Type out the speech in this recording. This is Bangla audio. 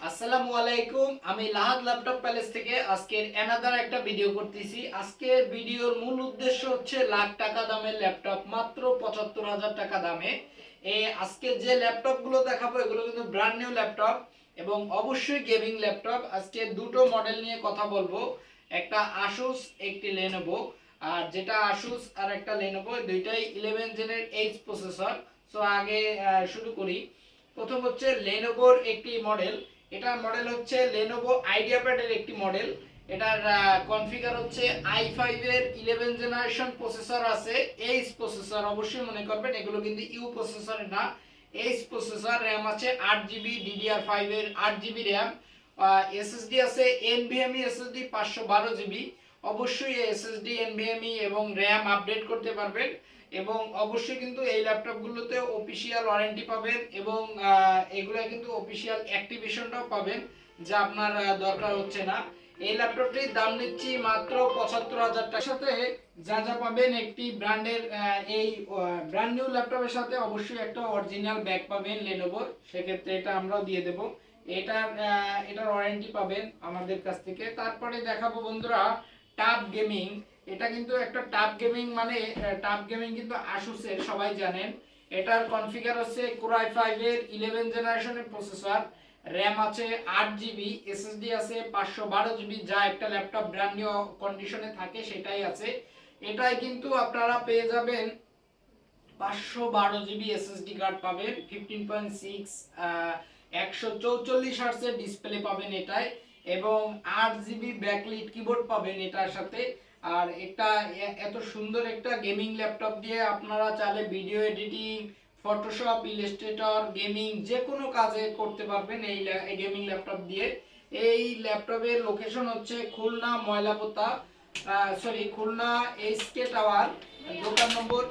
আসসালামু আলাইকুম, আমি লাহাদ ল্যাপটপ প্যালেস থেকে আজকের অ্যানাদার একটা ভিডিও করতেছি। আজকের ভিডিওর মূল উদ্দেশ্য হচ্ছে লাখ টাকা দামের ল্যাপটপ, মাত্র পঁচাত্তর হাজার টাকা দামে। এই আজকে যে ল্যাপটপগুলো দেখাবো, এগুলো কিন্তু ব্র্যান্ড নিউ ল্যাপটপ এবং অবশ্যই গেমিং ল্যাপটপ। আজকে দুটো মডেল নিয়ে কথা বলব, একটা আসুস একটি লেনোভো আর যেটা আসুস আর একটা লেনোভো দুইটাই ইলেভেন জেনের এইচ প্রসেসর সো আগে শুরু করি। প্রথম হচ্ছে লেনোভোর একটি মডেল এটার মডেল হচ্ছে লেনোভো আইডিয়াপ্যাডের একটি মডেল এটার কনফিগার হচ্ছে আই ফাইভ এর ইলেভেন জেনারেশন প্রসেসর আছে। এইচ প্রসেসর অবশ্যই মনে করবেন, এগুলো কিন্তু ইউ প্রসেসর না। এইচ প্রসেসর র্যাম আছে, আট জিবি ডিডিআর ফাইভ এর আট জিবি র্যাম এসএসডি আছে এনভিএমই এসএসডি পাঁচশো বারো জিবি অবশ্যই এসএসডি এনভিএমই এবং র্যাম আপডেট করতে পারবেন। এবং অবশ্যই কিন্তু এই ল্যাপটপগুলোতে অফিসিয়াল ওয়ারেন্টি পাবেন এবং এগুলো কিন্তু অফিসিয়াল অ্যাক্টিভেশনটাও পাবেন, যা আপনার দরকার হচ্ছে না। এই ল্যাপটপটির দাম নিচ্ছি মাত্র পঁচাত্তর হাজার টাকার সাথে। যা যা পাবেন একটি ব্র্যান্ডের এই ব্র্যান্ড নিউ ল্যাপটপের সাথে অবশ্যই একটা অরিজিনাল ব্যাগ পাবেন লেনোভোর সেক্ষেত্রে এটা আমরাও দিয়ে দেব। এটার এটার ওয়ারেন্টি পাবেন আমাদের কাছ থেকে। তারপরে দেখাবো বন্ধুরা টাপ গেমিং এটা কিন্তু একটা টাপ গেমিং মানে টাপ গেমিং কিন্তু আসুসের সবাই জানেন। এটার কনফিগার হচ্ছে কোরাই ফাইভ এর ইলেভেন জেনারেশনের প্রসেসর র্যাম আছে আট জিবি এসএসডি আছে পাঁচশো বারো জিবি যা একটা ল্যাপটপ ব্র্যান্ড নিউ কন্ডিশনে থাকে, সেটাই আছে। এটাই কিন্তু আপনারা পেয়ে যাবেন পাঁচশো বারো জিবি এসএসডি কার্ড পাবেন ফিফটিন পয়েন্ট সিক্স একশো চৌচল্লিশ হার্সের ডিসপ্লে পাবেন এটায়। এবং আট জিবি ব্যাকলিট কিবোর্ড পাবেন এটার সাথে। আর এটা এত সুন্দর একটা গেমিং ল্যাপটপ দিয়ে আপনারা চাইলে video editing, Photoshop, Illustrator, gaming যে কোনো কাজে করতে পারবেন এই গেমিং ল্যাপটপ দিয়ে। এই ল্যাপটপের লোকেশন হচ্ছে Khulna Moylapota sorry Khulna HK tower দোকান নম্বর